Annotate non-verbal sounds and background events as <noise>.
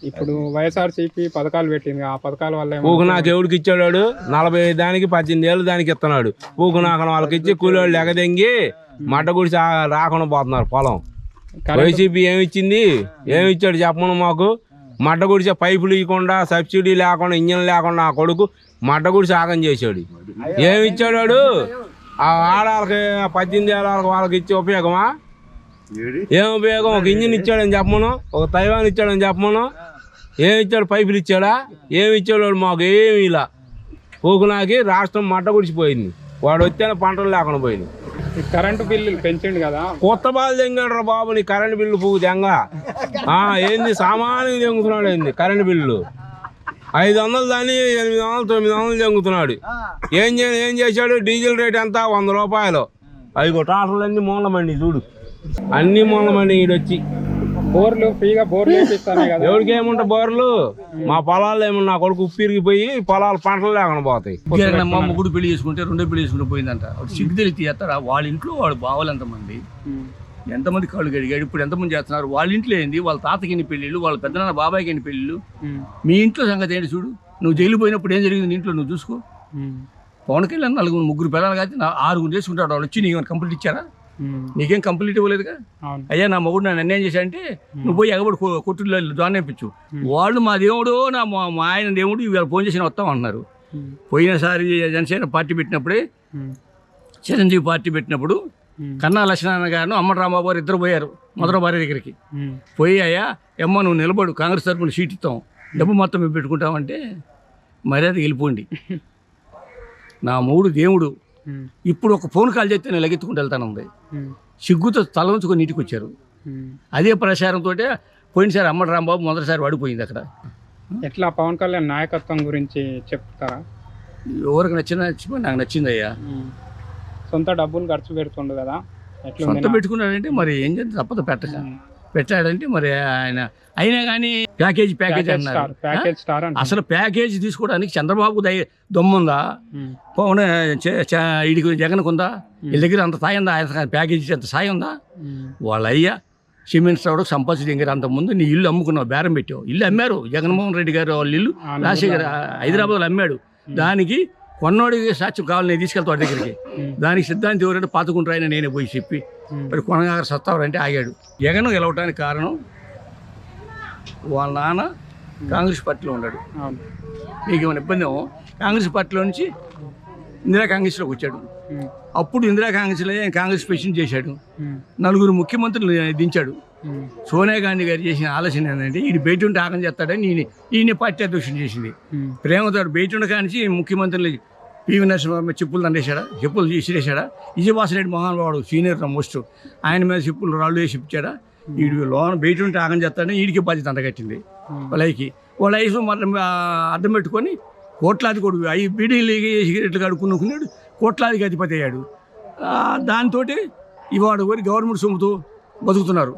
ఇప్పుడు వైఎస్ఆర్సీపీ పథకాలు పెట్టింది. ఆ పథకాల వల్ల ఊకు నాకు ఎవడికి ఇచ్చాడు నలభై దానికి పద్దెనిమిది ఏళ్ళు దానికి ఇస్తున్నాడు. ఊకు నాకు వాళ్ళకి ఇచ్చి కూలోళ్ళు ఎగదెంగి మడ్డ గుడిసి రాకుండా పోతున్నారు పొలం. వైసీపీ ఏమి ఇచ్చింది ఏమి ఇచ్చాడు చెప్పమను మాకు? మడ్డ గుడిసే పైపులు ఇవ్వకుండా సబ్సిడీ లేకుండా ఇంజన్ లేకుండా ఆ కొడుకు మడ్డ గుడిసి ఆగం చేశాడు. ఏమి ఇచ్చాడు వాడు? ఆ ఆడాలకి పద్దెనిమిది ఏళ్ళ వాళ్ళకి ఇచ్చే ఉపయోగమా? ఏం ఉపయోగం? ఒక ఇంజిన్ ఇచ్చాడని చెప్పమను. ఒక తైవాన్ ఇచ్చాడని చెప్పమను. ఏమి ఇచ్చాడు? పైపులు ఇచ్చాడా? ఏమి ఇచ్చాడు? మాకు ఏమి ఇలా. పూకునాకి రాష్ట్రం మట్ట గుడిచిపోయింది. వాడు వచ్చే పంటలు లేకుండా పోయింది. కరెంటు బిల్లులు పెంచిండు కదా. కొత్త బాలు తెంగాడు బాబు నీ కరెంట్ బిల్లు పువ్వు తెంగ. ఆ, ఏంది? సామాన్యంగా తెంగుతున్నాడు ఏంది? Current bill. ఐదు వందలు దాన్ని ఎనిమిది వందలు తొమ్మిది వందలు తెంగుతున్నాడు. ఏం చే ఏం చేశాడు? డీజిల్ రేట్ ఎంత? వంద రూపాయలు. అవి టాటర్లు అన్ని మూలమండి చూడు. అన్ని మూలమండి ఈడొచ్చి. బోర్లు ఫ్రీగా బోర్లు వేపిస్తానే కదా. ఎవరికి ఏముంటా బోర్లు? మా పొలాల్లో ఏమన్నా నా కొడుకు ఉప్పిరిగిపోయి పొలాలు పంటలు లేకుండా పోతాయి. మా ముగ్గురు పెళ్ళి చేసుకుంటే రెండో పెళ్ళి చేసుకుంటే పోయిందంట. వాడు సిగ్గు తెలిసి చేస్తారా వాళ్ళ ఇంట్లో వాడు బావాలి ఎంతమంది. ఎంతమంది కళ్ళు గడిగాడు ఇప్పుడు ఎంతమంది చేస్తున్నారు? వాళ్ళ ఇంట్లో ఏంది? వాళ్ళ తాతకి ఎన్ని పెళ్ళిళ్ళు? వాళ్ళ పెద్దనాన్న బాబాయ్కి ఎన్ని పెళ్ళిళ్ళు. మీ ఇంట్లో సంగతి ఏంటి చూడు? నువ్వు జైలు పోయినప్పుడు ఏం జరిగింది నీ ఇంట్లో? నువ్వు చూసుకో. పవన్ కళ్యాణ్ నలుగురు ముగ్గురు పిల్లలు కాదు నా ఆరుగురు చేసుకుంటాడు వాళ్ళు వచ్చి నీకు కంప్లీట్ ఇచ్చారా. నీకేం కంప్లీట్ ఇవ్వలేదుగా అయ్యా నా మొగుడు నన్ను అన్యాయం చేశాడంటే నువ్వు పోయి ఎగబడి కొ- కొట్టుల్లో జాయిన్ అయిపించు వాళ్ళు మా దేవుడు నా మా మా ఆయన దేవుడు ఇవాళ ఫోన్ చేసిన వస్తాం అన్నారు. పోయినసారి జనసేన పార్టీ పెట్టినప్పుడే. చిరంజీవి పార్టీ పెట్టినప్పుడు. కన్నా లక్ష్మణ గారు అమ్మ రాంబాబు గారు ఇద్దరు పోయారు మొదటి భార్య దగ్గరికి. పోయి అయ్యా ఎమ్మ నువ్వు నిలబడు కాంగ్రెస్ తరపున సీట్ ఇస్తాం డబ్బు మొత్తం మేము పెట్టుకుంటామంటే మర్యాద వెళ్ళిపోండి <laughs> నా మూడు దేవుడు. ఇప్పుడు ఒక ఫోన్ కాల్ చేస్తే నేను లగెత్తుకుంటూ వెళ్తానుంది. సిగ్గుతో తల ఉంచుకొని నీటికి వచ్చారు. అదే ప్రచారంతో పోయినసారి అమ్మడి రాంబాబు మొదటిసారి పడిపోయింది అక్కడ. ఎట్లా పవన్ కళ్యాణ్ నాయకత్వం గురించి చెప్తారా? ఎవరికి నచ్చిన నాకు నచ్చిందయ్యా. సొంత డబ్బులు ఖర్చు పెడుతుండు కదా? సొంత పెట్టుకున్నాడంటే మరి ఏం చేద్దాం? తప్పదు పెట్టక. పెట్టాడంటే మరి ఆయన అయినా కానీ ప్యాకేజీ ప్యాకేజ్ అన్నారు. అసలు ప్యాకేజ్ తీసుకోవడానికి చంద్రబాబు దయ దమ్ముందా. పవన్ వీడికి జగన్ ఉందా వీళ్ళ దగ్గర అంత సాయం ఉందా? ఆయన ప్యాకేజీ అంత సాయం ఉందా. వాళ్ళ అయ్యా సిమెంట్ రావుడు సంపత్తి దగ్గర అంత ముందు నీ ఇల్లు అమ్ముకున్నావు బేరం పెట్టావు. ఇల్లు అమ్మారు జగన్మోహన్ రెడ్డి గారు వాళ్ళ ఇల్లు. రాజశేఖర్ హైదరాబాద్లో అమ్మాడు. దానికి కొన్నోడికి సాక్ష్యం కావాలి నేను తీసుకెళ్తా వాడి దగ్గరికి. దానికి సిద్ధాంతి ఎవరంటే పాతుకుంటారు ఆయన నేనే పోయి చెప్పి. మరి కొనగారు సత్తావరంటే ఆగాడు. జగన్ గెలవడానికి కారణం వాళ్ళ నాన్న కాంగ్రెస్ పార్టీలో ఉన్నాడు. అవును. నీకు ఏమైనా ఇబ్బంది ఏమో? కాంగ్రెస్ పార్టీలో నుంచి ఇందిరా కాంగ్రెస్లోకి వచ్చాడు. అప్పుడు ఇందిరా కాంగ్రెస్లో ఆయన కాంగ్రెస్ ప్రెసిడెంట్ చేశాడు. నలుగురు ముఖ్యమంత్రులు దించాడు. సోనియా గాంధీ గారు చేసిన ఆలోచన ఏంటంటే ఈయన బయట ఉంటే ఆగం చేస్తాడని ఈయన ఈయన పార్టీ అధ్యక్షుడు చేసింది. ప్రేమతో బయట ఉండ కానించి ముఖ్యమంత్రులు పివి నరసింహ చెప్పులు దండేశాడా చెప్పులు తీసిరేశాడా విజయవాసరెడ్డి మహానుభావుడు సీనియర్ మోస్ట్ ఆయన మీద చెప్పులు రాళ్ళు వేసి ఇచ్చాడా వీడు లోన బయట ఉంటే ఆగం చేస్తాడని వీడికి బాధ్యత అంతగట్టింది వాళ్ళకి వాళ్ళ వయసు అడ్డం పెట్టుకొని కోట్లాది కొడుకు అవి బీడీలు సిగరెట్లు కడుక్కునుకున్నాడు కోట్లాదికి అధిపతి అయ్యాడు. దాంతో ఇవాడు గవర్నమెంట్ సొమ్ముతో బతుకుతున్నారు.